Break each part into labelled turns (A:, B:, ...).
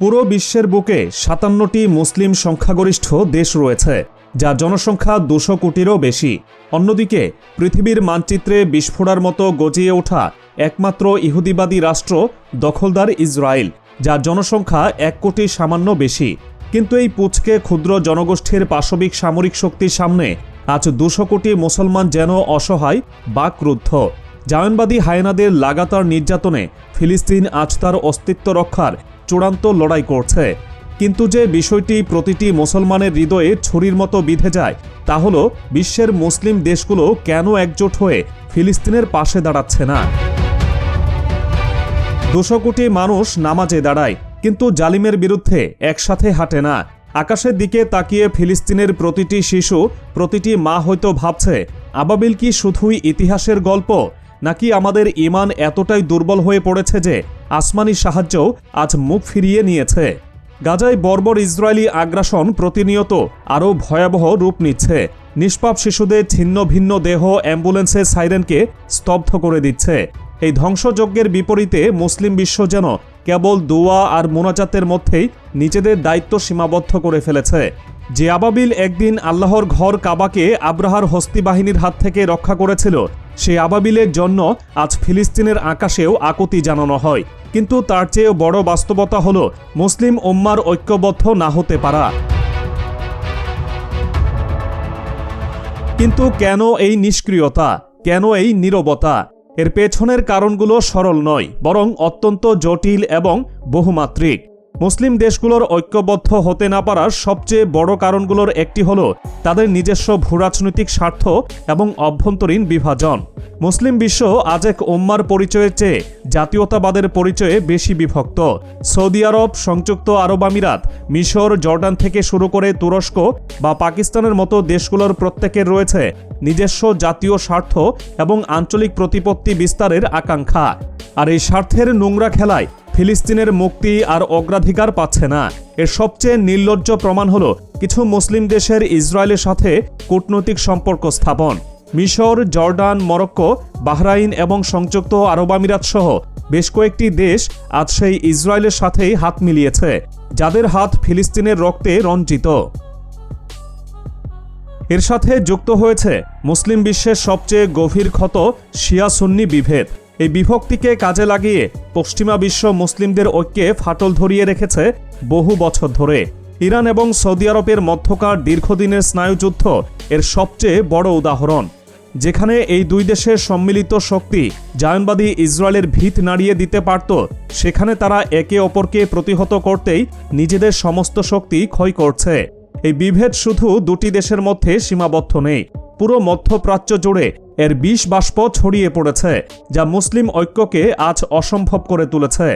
A: পুরো বিশ্বের বুকে সাতান্নটি মুসলিম সংখ্যাগরিষ্ঠ দেশ রয়েছে, যা জনসংখ্যা দুশো কোটিরও বেশি। অন্যদিকে, পৃথিবীর মানচিত্রে বিস্ফোরার মতো গজিয়ে ওঠা একমাত্র ইহুদিবাদী রাষ্ট্র দখলদার ইসরায়েল যার জনসংখ্যা এক কোটি সামান্য বেশি। কিন্তু এই পুচকে ক্ষুদ্র জনগোষ্ঠীর পাশবিক সামরিক শক্তির সামনে আজ দুশো কোটি মুসলমান যেন অসহায় বা ক্রুদ্ধ জায়নবাদী হায়নাদের লাগাতার নির্যাতনে ফিলিস্তিন আজ তার অস্তিত্ব রক্ষার চূড়ান্ত লড়াই করছে। কিন্তু যে বিষয়টি প্রতিটি মুসলমানের হৃদয়ে ছুরির মতো বিঁধে যায়, তা হল বিশ্বের মুসলিম দেশগুলো কেন একজোট হয়ে ফিলিস্তিনের পাশে দাঁড়াচ্ছে না? দুশো কোটি মানুষ নামাজে দাঁড়ায়, কিন্তু জালিমের বিরুদ্ধে একসাথে হাঁটে না। আকাশের দিকে তাকিয়ে ফিলিস্তিনের প্রতিটি শিশু, প্রতিটি মা হয়তো ভাবছে, আবাবিল কি শুধুই ইতিহাসের গল্প? নাকি আমাদের ইমান এতটাই দুর্বল হয়ে পড়েছে যে আসমানি সাহায্যও আজ মুখ ফিরিয়ে নিয়েছে। গাজায় বর্বর ইসরায়েলি আগ্রাসন প্রতিনিয়ত আরও ভয়াবহ রূপ নিচ্ছে। নিষ্পাপ শিশুদের ছিন্ন ভিন্ন দেহ অ্যাম্বুলেন্সের সাইরেনকে স্তব্ধ করে দিচ্ছে। এই ধ্বংসযজ্ঞের বিপরীতে মুসলিম বিশ্ব যেন কেবল দোয়া আর মোনাজাতের মধ্যেই নিজেদের দায়িত্ব সীমাবদ্ধ করে ফেলেছে। যে আবাবিল একদিন আল্লাহর ঘর কাবাকে আব্রাহার হস্তি বাহিনীর হাত থেকে রক্ষা করেছিল। সেই আবাবিলের জন্য আজ ফিলিস্তিনের আকাশেও আকুতি জানানো হয়। কিন্তু তার চেয়েও বড় বাস্তবতা হল, মুসলিম ওম্মার ঐক্যবদ্ধ না হতে পারা। কিন্তু কেন এই নিষ্ক্রিয়তা? কেন এই নীরবতা? এর পেছনের কারণগুলো সরল নয়, বরং অত্যন্ত জটিল এবং বহুমাত্রিক। মুসলিম দেশগুলোর ঐক্যবদ্ধ হতে না পারার সবচেয়ে বড় কারণগুলোর একটি হল তাদের নিজস্ব ভূরাজনৈতিক স্বার্থ এবং অভ্যন্তরীণ বিভাজন। মুসলিম বিশ্ব আজ এক উম্মার পরিচয়ের চেয়ে জাতীয়তাবাদের পরিচয়ে বেশি বিভক্ত। সৌদি আরব, সংযুক্ত আরব আমিরাত, মিশর, জর্ডান থেকে শুরু করে তুরস্ক বা পাকিস্তানের মতো দেশগুলোর প্রত্যেকের রয়েছে নিজস্ব জাতীয় স্বার্থ এবং আঞ্চলিক প্রতিপত্তি বিস্তারের আকাঙ্ক্ষা। আর এই স্বার্থের নোংরা খেলায় ফিলিস্তিনের মুক্তি আর অগ্রাধিকার পাচ্ছে না। এর সবচেয়ে নির্লজ্জ প্রমাণ হল কিছু মুসলিম দেশের ইসরায়েলের সাথে কূটনৈতিক সম্পর্ক স্থাপন। মিশর, জর্ডান, মরক্কো, বাহরাইন এবং সংযুক্ত আরব আমিরাত সহ বেশ কয়েকটি দেশ আজ সেই ইসরায়েলের সাথেই হাত মিলিয়েছে, যাদের হাত ফিলিস্তিনের রক্তে রঞ্জিত। এর সাথে যুক্ত হয়েছে মুসলিম বিশ্বের সবচেয়ে গভীর ক্ষত শিয়া সুন্নি বিভেদ। এই বিভক্তিকে কাজে লাগিয়ে পশ্চিমা বিশ্ব মুসলিমদের ঐক্যে ফাটল ধরিয়ে রেখেছে বহু বছর ধরে। ইরান এবং সৌদি আরবের মধ্যকার দীর্ঘদিনের স্নায়ুযুদ্ধ এর সবচেয়ে বড় উদাহরণ। যেখানে এই দুই দেশের সম্মিলিত শক্তি জায়নবাদী ইসরায়েলের ভিত নাড়িয়ে দিতে পারত, সেখানে তারা একে অপরকে প্রতিহত করতেই নিজেদের সমস্ত শক্তি ক্ষয় করছে। এই বিভেদ শুধু দুটি দেশের মধ্যে সীমাবদ্ধ নেই। পুরো মধ্যপ্রাচ্য জুড়ে এর বিষ বাষ্প ছড়িয়ে পড়েছে, যা মুসলিম ঐক্যকে আজ অসম্ভব করে তুলেছে।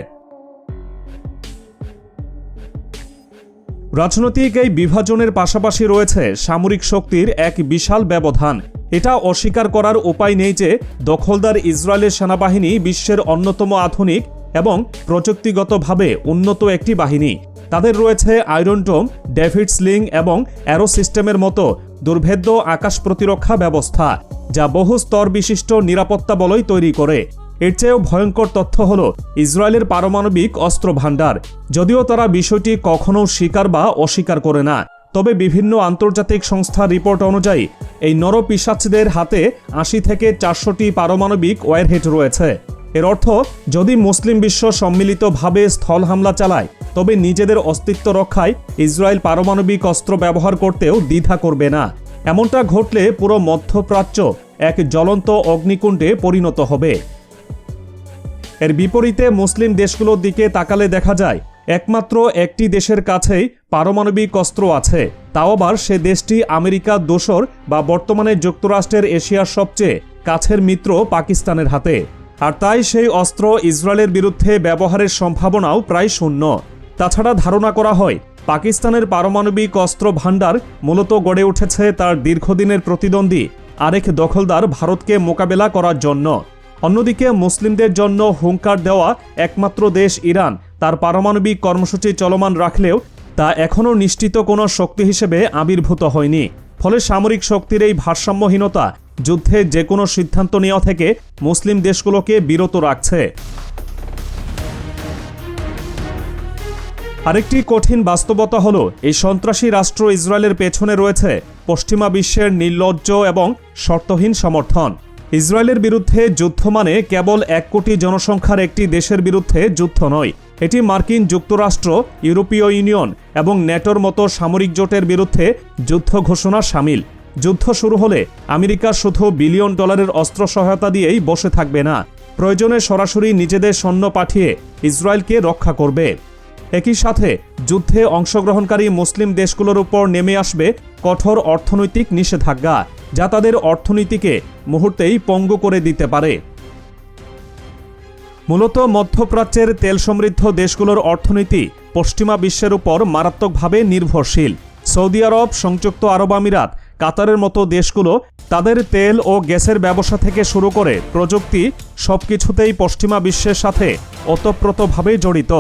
A: রাজনৈতিক এই বিভাজনের পাশাপাশি রয়েছে সামরিক শক্তির এক বিশাল ব্যবধান। এটা অস্বীকার করার উপায় নেই যে দখলদার ইসরায়েলের সেনাবাহিনী বিশ্বের অন্যতম আধুনিক এবং প্রযুক্তিগতভাবে উন্নত একটি বাহিনী। তাদের রয়েছে আয়রন টোম ডেভিড স্লিং এবং অ্যারো সিস্টেমের মতো দুর্ভেদ্য আকাশ প্রতিরক্ষা ব্যবস্থা, যা বহু স্তর বিশিষ্ট নিরাপত্তা বলয় তৈরি করে। এর চেয়েও ভয়ঙ্কর তথ্য হল, ইসরায়েলের পারমাণবিক অস্ত্র ভাণ্ডার যদিও তারা বিষয়টি কখনও স্বীকার বা অস্বীকার করে না, তবে বিভিন্ন আন্তর্জাতিক সংস্থার রিপোর্ট অনুযায়ী, এই নরপিসাচদের হাতে আশি থেকে চারশোটি পারমাণবিক ওয়ারহেড রয়েছে। এর অর্থ, যদি মুসলিম বিশ্ব সম্মিলিতভাবে স্থল হামলা চালায়, তবে নিজেদের অস্তিত্ব রক্ষায় ইসরায়েল পারমাণবিক অস্ত্র ব্যবহার করতেও দ্বিধা করবে না। এমনটা ঘটলে পুরো মধ্যপ্রাচ্য এক জ্বলন্ত অগ্নিকুণ্ডে পরিণত হবে। এর বিপরীতে মুসলিম দেশগুলোর দিকে তাকালে দেখা যায়, একমাত্র একটি দেশের কাছেই পারমাণবিক অস্ত্র আছে। তাও আবার সে দেশটি আমেরিকা দোসর বা বর্তমানে যুক্তরাষ্ট্রের এশিয়ার সবচেয়ে কাছের মিত্র পাকিস্তানের হাতে। আর তাই সেই অস্ত্র ইসরায়েলের বিরুদ্ধে ব্যবহারের সম্ভাবনাও প্রায় শূন্য। তাছাড়া ধারণা করা হয়, পাকিস্তানের পারমাণবিক অস্ত্র ভাণ্ডার মূলত গড়ে উঠেছে তার দীর্ঘদিনের প্রতিদ্বন্দ্বী, আরেক দখলদার ভারতকে মোকাবেলা করার জন্য। অন্যদিকে মুসলিমদের জন্য হুঙ্কার দেওয়া একমাত্র দেশ ইরান, তার পারমাণবিক কর্মসূচি চলমান রাখলেও তা এখনও নিশ্চিত কোনো শক্তি হিসেবে আবির্ভূত হয়নি। ফলে সামরিক শক্তির এই ভারসাম্যহীনতা যুদ্ধে যে কোনো সিদ্ধান্ত নেওয়া থেকে মুসলিম দেশগুলোকে বিরত রাখছে। আরেকটি কঠিন বাস্তবতা হলো, এই সন্ত্রাসী রাষ্ট্র ইসরায়েলের পেছনে রয়েছে পশ্চিমা বিশ্বের নির্লজ্জ এবং শর্তহীন সমর্থন। ইসরায়েলের বিরুদ্ধে যুদ্ধ মানে কেবল এক কোটি জনসংখ্যার একটি দেশের বিরুদ্ধে যুদ্ধ নয়। এটি মার্কিন যুক্তরাষ্ট্র, ইউরোপীয় ইউনিয়ন এবং ন্যাটোর মতো সামরিক জোটের বিরুদ্ধে যুদ্ধ ঘোষণা সামিল। যুদ্ধ শুরু হলে আমেরিকা শুধু বিলিয়ন ডলারের অস্ত্র সহায়তা দিয়েই বসে থাকবে না, প্রয়োজনে সরাসরি নিজেদের সৈন্য পাঠিয়ে ইসরায়েলকে রক্ষা করবে। একই সাথে যুদ্ধে অংশগ্রহণকারী মুসলিম দেশগুলোর উপর নেমে আসবে কঠোর অর্থনৈতিক নিষেধাজ্ঞা, যা তাদের অর্থনীতিকে মুহূর্তেই পঙ্গু করে দিতে পারে। মূলত মধ্যপ্রাচ্যের তেল সমৃদ্ধ দেশগুলোর অর্থনীতি পশ্চিমা বিশ্বের উপর মারাত্মকভাবে নির্ভরশীল। সৌদি আরব, সংযুক্ত আরব আমিরাত কাতারের মতো দেশগুলো তাদের তেল ও গ্যাসের ব্যবসা থেকে শুরু করে প্রযুক্তি সবকিছুতেই পশ্চিমা বিশ্বের সাথে ওতপ্রোতভাবে জড়িত।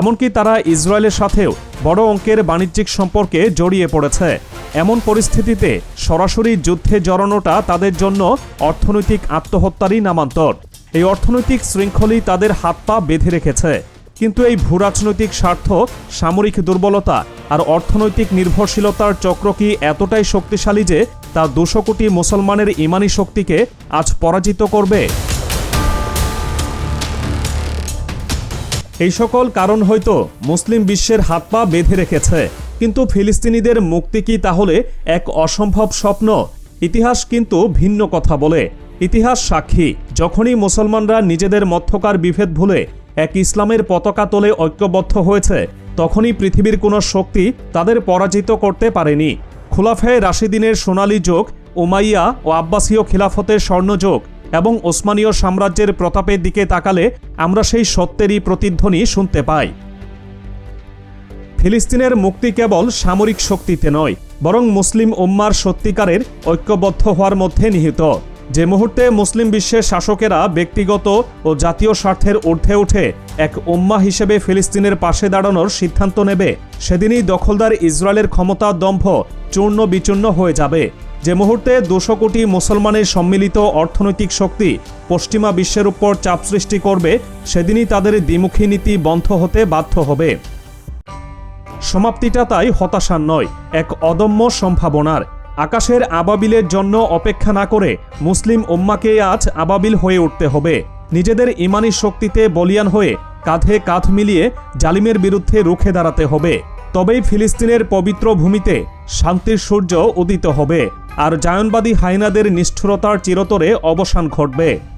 A: এমনকি তারা ইসরায়েলের সাথেও বড় অঙ্কের বাণিজ্যিক সম্পর্কে জড়িয়ে পড়েছে। এমন পরিস্থিতিতে সরাসরি যুদ্ধে জড়ানোটা তাদের জন্য অর্থনৈতিক আত্মহত্যারই নামান্তর। এই অর্থনৈতিক শৃঙ্খলই তাদের হাত পা বেঁধে রেখেছে। কিন্তু এই ভূরাজনৈতিক স্বার্থ, সামরিক দুর্বলতা আর অর্থনৈতিক নির্ভরশীলতার চক্র কি এতটাই শক্তিশালী যে তা দুশো কোটি মুসলমানের ইমানি শক্তিকে আজ পরাজিত করবে? এই সকল কারণ হয়তো মুসলিম বিশ্বের হাত পা বেঁধে রেখেছে, কিন্তু ফিলিস্তিনিদের মুক্তি কি তাহলে এক অসম্ভব স্বপ্ন? ইতিহাস কিন্তু ভিন্ন কথা বলে। ইতিহাস সাক্ষী, যখনই মুসলমানরা নিজেদের মধ্যকার বিভেদ ভুলে এক ইসলামের পতাকা তোলে ঐক্যবদ্ধ হয়েছে, তখনই পৃথিবীর কোনো শক্তি তাদের পরাজিত করতে পারেনি। খুলাফায়ে রাশিদিনের সোনালী যোগ, উমাইয়া ও আব্বাসীয় খিলাফতের স্বর্ণযোগ এবং ওসমানীয় সাম্রাজ্যের প্রতাপের দিকে তাকালে আমরা সেই সত্যেরই প্রতিধ্বনি শুনতে পাই। ফিলিস্তিনের মুক্তি কেবল সামরিক শক্তিতে নয়, বরং মুসলিম উম্মার সত্যিকারের ঐক্যবদ্ধ হওয়ার মধ্যে নিহিত। যে মুহূর্তে মুসলিম বিশ্বের শাসকেরা ব্যক্তিগত ও জাতীয় স্বার্থের ঊর্ধ্বে উঠে এক উম্মা হিসেবে ফিলিস্তিনের পাশে দাঁড়ানোর সিদ্ধান্ত নেবে, সেদিনই দখলদার ইসরায়েলের ক্ষমতা দম্ভ চূর্ণ বিচূর্ণ হয়ে যাবে। যে মুহূর্তে দুশো কোটি মুসলমানের সম্মিলিত অর্থনৈতিক শক্তি পশ্চিমা বিশ্বের উপর চাপ সৃষ্টি করবে, সেদিনই তাদের দ্বিমুখী নীতি বন্ধ হতে বাধ্য হবে। সমাপ্তিটা তাই হতাশার নয়, এক অদম্য সম্ভাবনার। আকাশের আবাবিলের জন্য অপেক্ষা না করে মুসলিম ওম্মাকে আজ আবাবিল হয়ে উঠতে হবে। নিজেদের ইমানি শক্তিতে বলিয়ান হয়ে কাঁধে কাঁধ মিলিয়ে জালিমের বিরুদ্ধে রুখে দাঁড়াতে হবে। তবেই ফিলিস্তিনের পবিত্র ভূমিতে শান্তির সূর্য উদিত হবে। আর জায়নবাদী হাইনাদের নিষ্ঠুরতার চিরতরে অবসান ঘটবে।